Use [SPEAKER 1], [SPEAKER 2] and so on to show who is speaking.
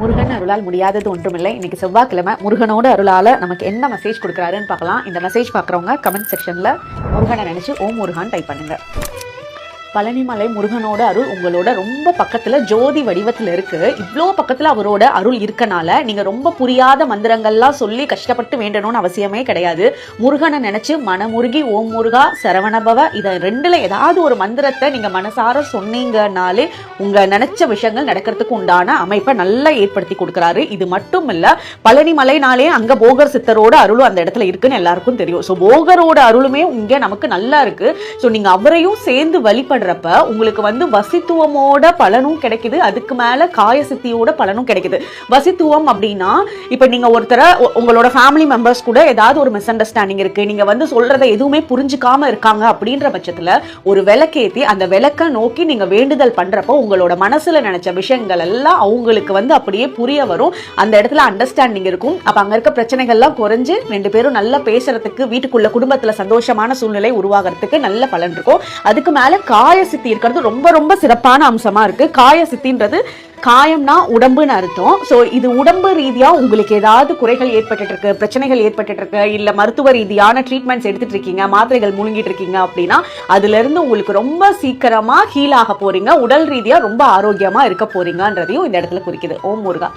[SPEAKER 1] முருகன் அருளால் முடியாதது ஒன்றுமில்லை. இன்னைக்கு செவ்வாய்க்கிழமை முருகனோட அருளால நமக்கு என்ன மெசேஜ் கொடுக்குறாருன்னு பார்க்கலாம். இந்த மெசேஜ் பார்க்குறவங்க கமெண்ட் செக்ஷன்ல முருகனை நினைச்சு ஓம் முருகான் டைப் பண்ணுங்க. பழனிமலை முருகனோட அருள் உங்களோட ரொம்ப பக்கத்துல ஜோதி வடிவத்துல இருக்கு. இவ்வளோ பக்கத்துல அவரோட அருள் இருக்கனால நீங்க ரொம்ப புரியாத மந்திரங்கள்லாம் சொல்லி கஷ்டப்பட்டு வேண்டணும்னு அவசியமே கிடையாது. முருகனை நினைச்சு மனமுருகி ஓம் முருகா சரவணபவ இதை ரெண்டுல ஏதாவது ஒரு மந்திரத்தை நீங்க மனசார சொன்னீங்கனாலே உங்க நினைச்ச விஷயங்கள் நடக்கிறதுக்கு உண்டான அமைப்பை நல்லா ஏற்படுத்தி கொடுக்குறாரு. இது மட்டும் இல்ல பழனிமலைனாலே அங்கே அங்க போகர் சித்தரோட அருளும் அந்த இடத்துல இருக்குன்னு எல்லாருக்கும் தெரியும். ஸோ போகரோட அருளுமே இங்க நமக்கு நல்லா இருக்கு. ஸோ நீங்க அவரையும் சேர்ந்து வழிபடுறப்ப உங்களுக்கு வந்து வசித்துவமோட பலனும் கிடைக்குது. அதுக்கு மேல காய சித்தியோட பலனும் கிடைக்குது. வசித்துவம் அப்படின்னா இப்ப நீங்க ஒருத்தரை உங்களோட ஃபேமிலி மெம்பர்ஸ் கூட ஏதாவது ஒரு மிஸ் அண்டர்ஸ்டாண்டிங் இருக்கு. நீங்க வந்து சொல்றதை எதுவுமே புரிஞ்சுக்காம இருக்காங்க அப்படின்ற பட்சத்துல ஒரு விளக்கேத்தி அந்த விளக்க நோக்கி நீங்க வேண்டுதல் பண்றப்போ உங்களோட மனசுல நினைச்ச விஷயங்கள் எல்லாம் அவங்களுக்கு வந்து அப்படியே புரிய வரும். அந்த இடத்துல அண்டர்ஸ்டாண்டிங் இருக்கும். அப்ப அங்க இருக்க பிரச்சனைகள்லாம் குறைஞ்சு ரெண்டு பேரும் நல்லா பேசுறதுக்கு வீட்டுக்குள்ள குடும்பத்துல சந்தோஷமான சூழ்நிலை உருவாகிறதுக்கு நல்ல பலன் இருக்கும். அதுக்கு மேல கா காய சித்தி இருக்கிறது ரொம்ப ரொம்ப சிறப்பான அம்சமா இருக்கு. காய சித்தின்றது காயம்னா உடம்புன்னு அர்த்தம். ஸோ இது உடம்பு ரீதியா உங்களுக்கு ஏதாவது குறைகள் ஏற்பட்டுட்டு இருக்கு பிரச்சனைகள் ஏற்பட்டுட்டு இருக்கு இல்ல மருத்துவ ரீதியான ட்ரீட்மெண்ட்ஸ் எடுத்துட்டு இருக்கீங்க மாத்திரைகள் முழுங்கிட்டு இருக்கீங்க அப்படின்னா அதுல இருந்து உங்களுக்கு ரொம்ப சீக்கிரமா ஹீல் ஆக போறீங்க. உடல் ரீதியா ரொம்ப ஆரோக்கியமா இருக்க போறீங்கன்றதையும் இந்த இடத்துல குறிக்குது. ஓம் முருகா.